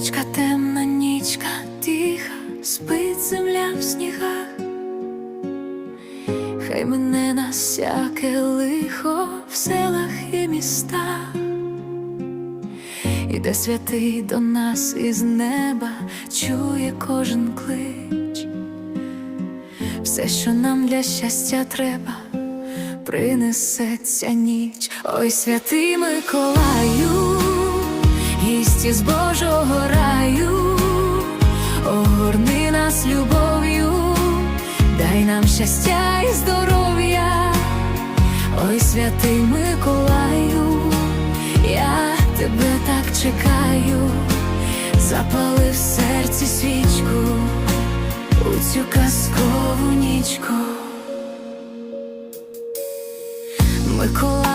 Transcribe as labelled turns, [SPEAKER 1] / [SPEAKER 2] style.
[SPEAKER 1] Нічка темна, нічка тиха, спить земля в снігах. Хай мене на всяке лихо в селах і містах. Іде святий до нас із неба, чує кожен клич. Все, що нам для щастя треба, принесеться ніч. Ой, святий Миколаю, гість із Божого раю, огорни нас любов'ю, дай нам щастя і здоров'я. Ой, святий Миколаю, я тебе так чекаю, запали в серці свічку у цю казкову нічку. Миколаю